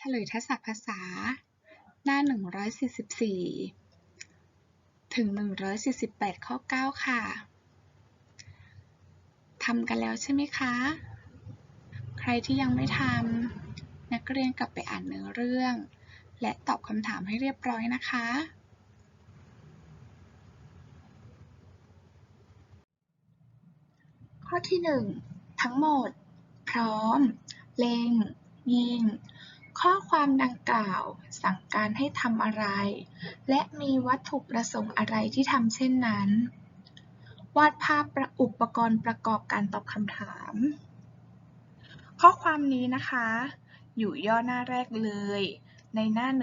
เฉลยทักษะภาษา หน้า 144 ถึง 148 ข้อ 9 ค่ะ ทำกันแล้วใช่ไหมคะ ใครที่ยังไม่ทำ นักเรียนกลับไปอ่านเนื้อเรื่อง และตอบคำถามให้เรียบร้อยนะคะข้อที่ 1 ทั้งหมด พร้อม เล็งยิง ข้อความดังกล่าว สั่งการให้ทำอะไร และมีวัตถุประสงค์อะไรที่ทำเช่นนั้น วาดภาพประอุปกรณ์ประกอบการตอบคำถาม ข้อความนี้นะคะ อยู่ย่อหน้าแรกเลย ในหน้า 176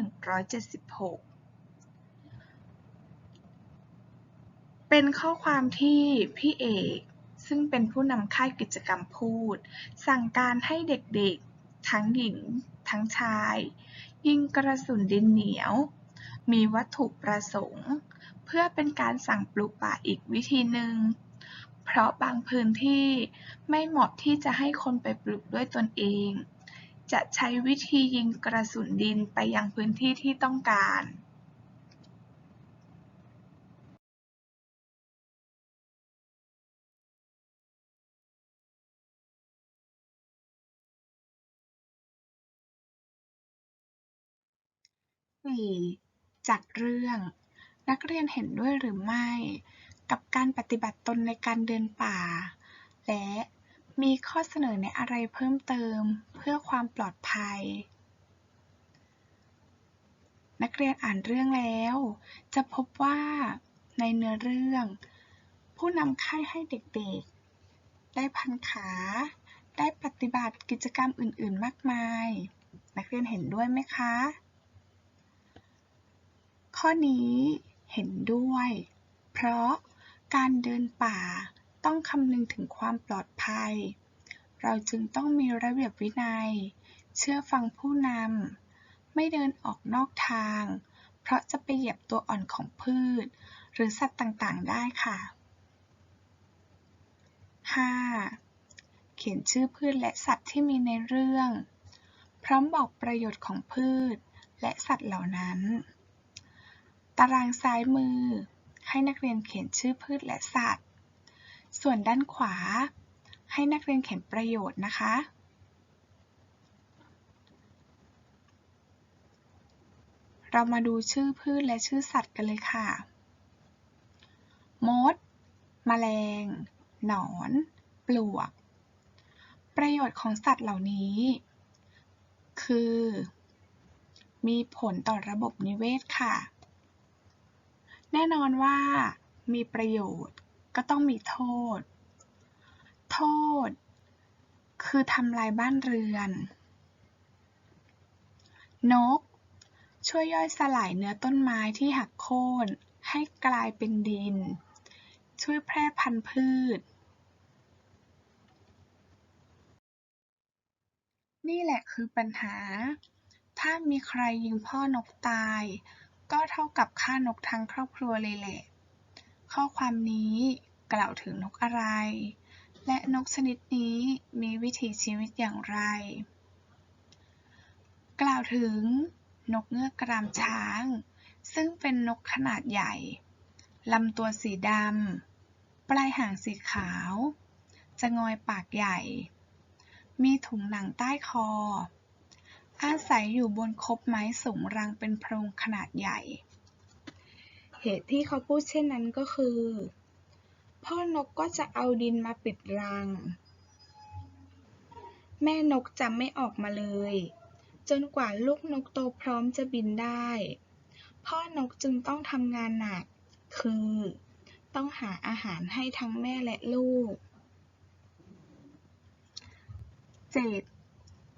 เป็นข้อความที่พี่เอก ซึ่งเป็นผู้นำค่ายกิจกรรมพูด สั่งการให้เด็กๆ ทั้งหญิง ทั้งชาย ยิงกระสุนดินเหนียว มีวัตถุประสงค์ เพื่อเป็นการสั่งปลูกป่าอีกวิธีหนึ่ง เพราะบางพื้นที่ไม่เหมาะที่จะให้คนไปปลูกด้วยตนเอง จะใช้วิธียิงกระสุนดินไปยังพื้นที่ที่ต้องการ 4. จากเรื่อง นักเรียนเห็นด้วยหรือไม่ กับการปฏิบัติตนในการเดินป่า และมีข้อเสนอแนอะไรเพิ่มเติมเพื่อความปลอดภัย นักเรียนอ่านเรื่องแล้ว จะพบว่าในเนื้อเรื่อง ผู้นำค่ายให้เด็กๆ ได้พันขา ได้ปฏิบัติกิจกรรมอื่นๆ มากมาย นักเรียนเห็นด้วยไหมคะ ข้อนี้เห็นด้วย เพราะการเดินป่าต้องคำนึงถึงความปลอดภัย เราจึงต้องมีระเบียบวินัย เชื่อฟังผู้นำ ไม่เดินออกนอกทาง เพราะจะไปเหยียบตัวอ่อนของพืช หรือสัตว์ต่างๆ ได้ค่ะ 5. เขียนชื่อพืชและสัตว์ที่มีในเรื่อง พร้อมบอกประโยชน์ของพืชและสัตว์เหล่านั้น ตารางซ้ายมือ ให้นักเรียนเขียนชื่อพืชและสัตว์ ส่วนด้านขวา ให้นักเรียนเขียนประโยชน์นะคะ เรามาดูชื่อพืชและชื่อสัตว์กันเลยค่ะ มด แมลง หนอน ปลวก ประโยชน์ของสัตว์เหล่านี้ คือ มีผลต่อระบบนิเวศค่ะ แน่นอนว่ามีประโยชน์ก็ต้องมีโทษ โทษ คือทำลายบ้านเรือน นก ช่วยย่อยสลายเนื้อต้นไม้ที่หักโค่นให้กลายเป็นดิน ช่วยแพร่พันธุ์พืช นี่แหละคือปัญหา ถ้ามีใครยิงพ่อนกตาย ก็เท่ากับฆ่านกทั้งครอบครัวเลยแหละ ข้อความนี้กล่าวถึงนกอะไร และนกชนิดนี้มีวิถีชีวิตอย่างไร กล่าวถึงนกเงือกกรามช้าง ซึ่งเป็นนกขนาดใหญ่ ลำตัวสีดำ ปลายหางสีขาว จะงอยปากใหญ่ มีถุงหนังใต้คอ อาศัยอยู่บนคบไม้สูงรังเป็นโพรงขนาดใหญ่ เหตุที่เขาพูดเช่นนั้นก็คือ พ่อนกก็จะเอาดินมาปิดรัง แม่นกจะไม่ออกมาเลย จนกว่าลูกนกโตพร้อมจะบินได้ พ่อนกจึงต้องทำงานหนัก คือ ต้องหาอาหารให้ทั้งแม่และลูก 7.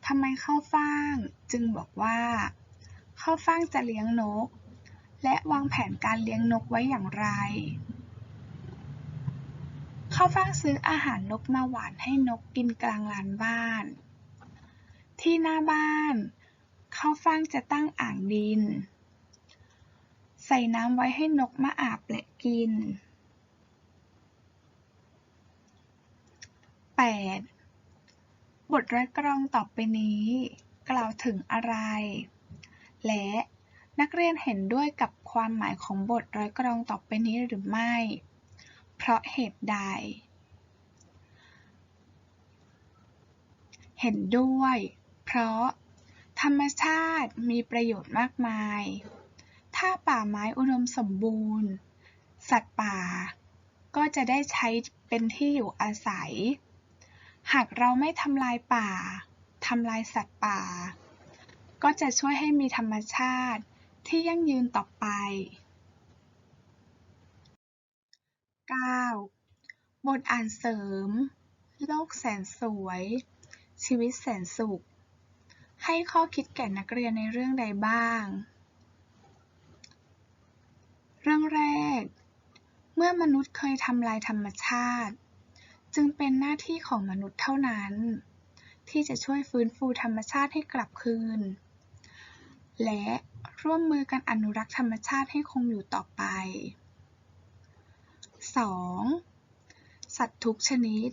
ทำไมข้าวฟ่างจึงบอกว่าข้าวฟ่างจะเลี้ยงนก และวางแผนการเลี้ยงนกไว้อย่างไรข้าวฟ่างซื้ออาหารนกมาหวานให้นกกินกลางลานบ้าน ที่หน้าบ้านข้าวฟ่างจะตั้งอ่างดิน ใส่น้ำไว้ให้นกมาอาบและกิน 8. บทร้อยกรองต่อไปนี้ กล่าวถึงอะไร และนักเรียนเห็นด้วยกับความหมายของบทร้อยกรองต่อไปนี้หรือไม่ เพราะเหตุใด เห็นด้วย เพราะ ธรรมชาติมีประโยชน์มากมาย ถ้าป่าไม้อุดมสมบูรณ์ สัตว์ป่า ก็จะได้ใช้เป็นที่อยู่อาศัย หากเราไม่ทำลายป่า ทำลายสัตว์ป่า ก็จะช่วยให้มีธรรมชาติที่ยั่งยืนต่อไป 9. บทอ่านเสริม โลกแสนสวย ชีวิตแสนสุข ให้ข้อคิดแก่นักเรียนในเรื่องใดบ้าง เรื่องแรก เมื่อมนุษย์เคยทำลายธรรมชาติ จึงเป็นหน้าที่ของมนุษย์เท่านั้น ที่จะช่วยฟื้นฟูธรรมชาติให้กลับคืน และร่วมมือกันอนุรักษ์ธรรมชาติให้คงอยู่ต่อไป 2. สัตว์ทุกชนิด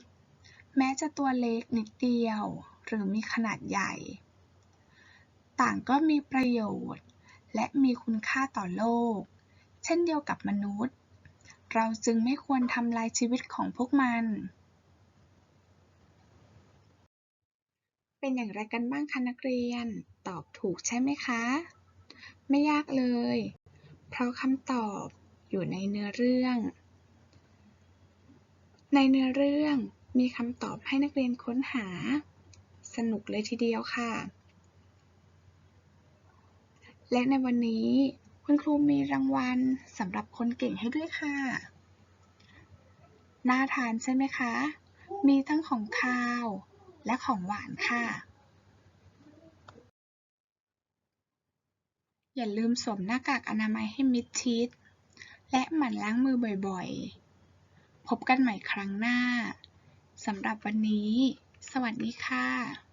แม้จะตัวเล็กนิดเดียว หรือมีขนาดใหญ่ ต่างก็มีประโยชน์ และมีคุณค่าต่อโลก เช่นเดียวกับมนุษย์ เราจึงไม่ควรทำลายชีวิตของพวกมัน เป็นอย่างไรกันบ้างคะนักเรียน ตอบถูกใช่ไหมคะ ไม่ยากเลย เพราะคำตอบอยู่ในเนื้อเรื่อง ในเนื้อเรื่องมีคำตอบให้นักเรียนค้นหา สนุกเลยทีเดียวค่ะ และในวันนี้คุณครูมีรางวัลสำหรับคนเก่งให้ด้วยค่ะ น่าทานใช่ไหมคะ มีทั้งของคาว และของหวานค่ะ อย่าลืมสวมหน้ากากอนามัยให้มิดชิด และหมั่นล้างมือบ่อยๆ พบกันใหม่ครั้งหน้า สำหรับวันนี้ สวัสดีค่ะ